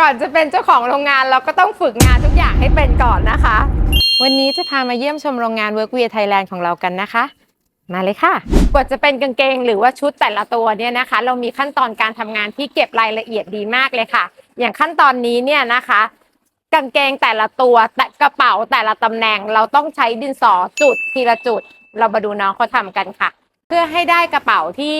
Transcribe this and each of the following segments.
ก่อนจะเป็นเจ้าของโรงงานเราก็ต้องฝึกงานทุกอย่างให้เป็นก่อนนะคะ วันนี้จะพามาเยี่ยมชมโรงงาน Workwear Thailand ของเรากันนะคะ มาเลยค่ะกว่าจะเป็นกางเกงหรือว่าชุดแต่ละตัวเนี่ยนะคะ เรามีขั้นตอนการทำงานที่เก็บรายละเอียดดีมากเลยค่ะ อย่างขั้นตอนนี้เนี่ยนะคะ กางเกงแต่ละตัวแต่กระเป๋าแต่ละตำแหน่งเราต้องใช้ดินสอจุดทีละจุด เรามาดูน้องเขาทำกันค่ะ เพื่อให้ได้กระเป๋าที่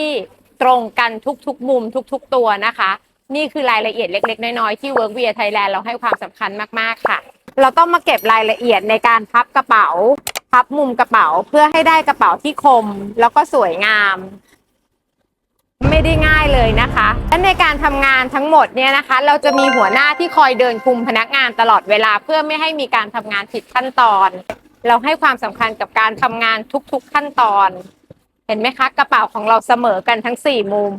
ตรงกันทุกๆมุมทุก ๆ ตัวนะคะ นี่คือรายละเอียดเล็ก ๆ น้อยๆ ที่ Workwear Thailand เราให้ความสำคัญมากๆค่ะ เราต้องมาเก็บรายละเอียดในการพับกระเป๋า พับมุมกระเป๋าเพื่อให้ได้กระเป๋าที่คม แล้วก็สวยงาม ไม่ได้ง่ายเลยนะคะและในการทำงานทั้งหมดเนี่ยนะคะ เราจะมีหัวหน้าที่คอยเดินคุมพนักงานตลอดเวลาเพื่อไม่ให้มีการทำงานผิดขั้นตอน เราให้ความสำคัญกับการทำงานทุกๆขั้นตอน เห็นไหมคะ กระเป๋าของเราเสมอกันทั้งสี่มุม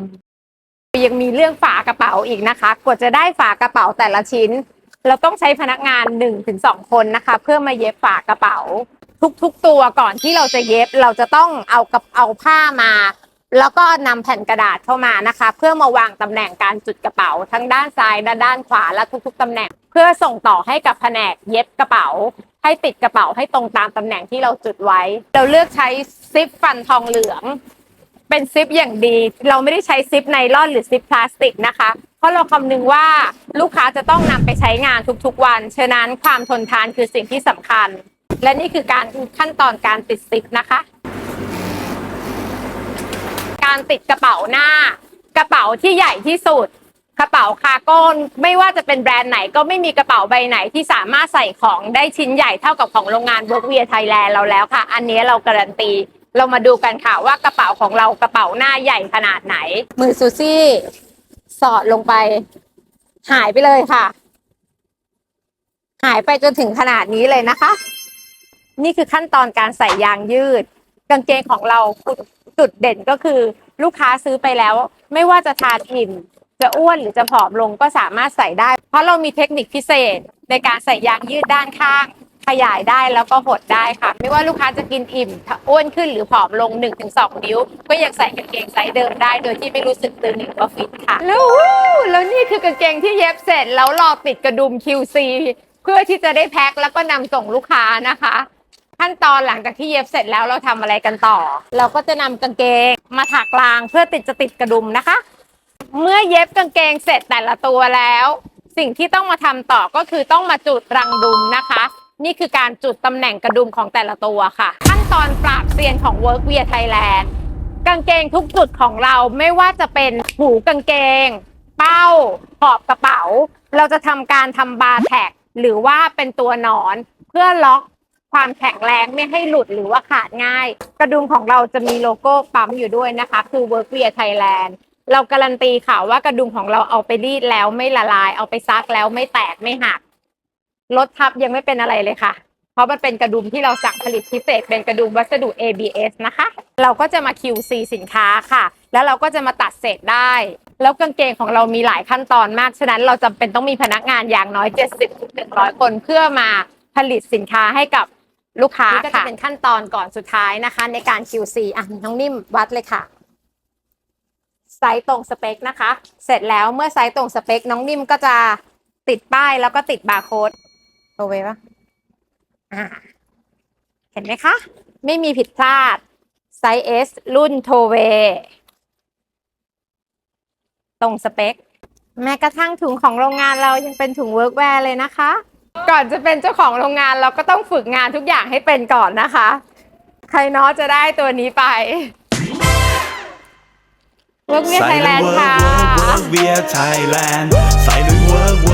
ยังมีเรื่องฝากระเป๋าอีกนะคะ กว่าจะได้ฝากระเป๋าแต่ละชิ้น เราต้องใช้พนักงาน1นถึงสคนนะคะ เพื่อมาเย็บฝากระเป๋า ทุกๆตัวก่อนที่เราจะเย็บเราจะต้องเอากับเอาผ้ามา แล้วก็นำแผ่นกระดาษเข้ามานะคะ เพื่อมาวางตำแหน่งการจุดกระเป๋า ทั้งด้านซ้ายและด้านขวาและทุกๆตำแหน่ง เพื่อส่งต่อให้กับแผนกเย็บกระเป๋า ให้ติดกระเป๋าให้ตรงตามตำแหน่งที่เราจุดไว้ เราเลือกใช้ซิปฟันทองเหลือง เป็นซิปอย่างดี เราไม่ได้ใช้ซิปไนล่อนหรือซิปพลาสติกนะคะ เพราะเราคำนึงว่าลูกค้าจะต้องนำไปใช้งานทุกๆวันฉะนั้นความทนทานคือสิ่งที่สำคัญ และนี่คือการขั้นตอนการติดซิปนะคะ การติดกระเป๋าหน้า กระเป๋าที่ใหญ่ที่สุดกระเป๋าคาร์โก้ไม่ว่าจะเป็นแบรนด์ไหนก็ไม่มีกระเป๋าใบไหนที่สามารถใส่ของได้ชิ้นใหญ่เท่ากับของโรงงาน Workwear Thailand เราแล้วค่ะ อันนี้เราการันตี เรามาดูกันค่ะว่ากระเป๋าของเรากระเป๋าหน้าใหญ่ขนาดไหน มือซูซี่สอดลงไป หายไปเลยค่ะ หายไปจนถึงขนาดนี้เลยนะคะ นี่คือขั้นตอนการใส่ยางยืด กางเกงของเราจุดเด่นก็คือ ลูกค้าซื้อไปแล้ว ไม่ว่าจะทานอิ่มจะอ้วนหรือจะผอมลงก็สามารถใส่ได้ เพราะเรามีเทคนิคพิเศษในการใส่ยางยืดด้านข้าง ขยายได้แล้วก็หดได้ค่ะ ไม่ว่าลูกค้าจะกินอิ่มอ้วนขึ้นหรือผอมลง 1-2 นิ้ว ก็ยังใส่กางเกงไซส์เดิมได้ โดยที่ไม่รู้สึกตึงหรือว่าฟิตค่ะ แล้วแล้วนี่คือกางเกงที่เย็บเสร็จแล้วรอติดกระดุม QC เพื่อที่จะได้แพ็คแล้วก็นำส่งลูกค้านะคะขั้นตอนหลังจากที่เย็บเสร็จแล้วเราทำอะไรกันต่อ เราก็จะนำกางเกงมาถักรางเพื่อติดจะติดกระดุมนะคะ เมื่อเย็บกางเกงเสร็จแต่ละตัวแล้ว สิ่งที่ต้องมาทำต่อก็คือต้องมาจุดรังดุมนะคะ นี่คือการจุดตำแหน่งกระดุมของแต่ละตัวค่ะ ขั้นตอนปราบเซียนของ Workwear Thailand กางเกงทุกจุดของเราไม่ว่าจะเป็นหูกางเกง เป้า ขอบกระเป๋า เราจะทำการทำบาร์แท็กหรือว่าเป็นตัวหนอนเพื่อล็อกความแข็งแรงไม่ให้หลุดหรือว่าขาดง่าย กระดุมของเราจะมีโลโก้ปั๊มอยู่ด้วยนะคะ คือ Workwear Thailand เราการันตีค่ะว่ากระดุมของเราเอาไปรีดแล้วไม่ละลาย เอาไปซักแล้วไม่แตกไม่หัก รถทับยังไม่เป็นอะไรเลยค่ะ เพราะมันเป็นกระดุมที่เราสั่งผลิตพิเศษ เป็นกระดุมวัสดุ ABS นะคะ เราก็จะมา QC สินค้าค่ะ แล้วเราก็จะมาตัดเศษได้ แล้วกางเกงของเรามีหลายขั้นตอนมาก ฉะนั้นเราจำเป็นต้องมีพนักงานอย่างน้อย 70-100 คนเพื่อมาผลิตสินค้าให้กับลูกค้าค่ะ ก็จะเป็นขั้นตอนก่อนสุดท้ายนะคะ ในการ QC อะน้องนิ่มวัดเลยค่ะไซส์ตรงสเปคนะคะ เสร็จแล้วเมื่อไซส์ตรงสเปค น้องนิ่มก็จะติดป้ายแล้วก็ติดบาร์โค้ด โอเวปะอ่าเห็นไหมคะ ไม่มีผิดพลาด ไซส์ S รุ่นโทเว ตรงสเปค แม้กระทั่งถุงของโรงงานเรายังเป็นถุงเวิร์กแวร์เลยนะคะ ก่อนจะเป็นเจ้าของโรงงานเราก็ต้องฝึกงานทุกอย่างให้เป็นก่อนนะคะ ใครเนาะจะได้ตัวนี้ไปเวิร์กเวียไทยแลนด์ค่ะ Work, work, work, we are Thailand ใส่ด้วย work work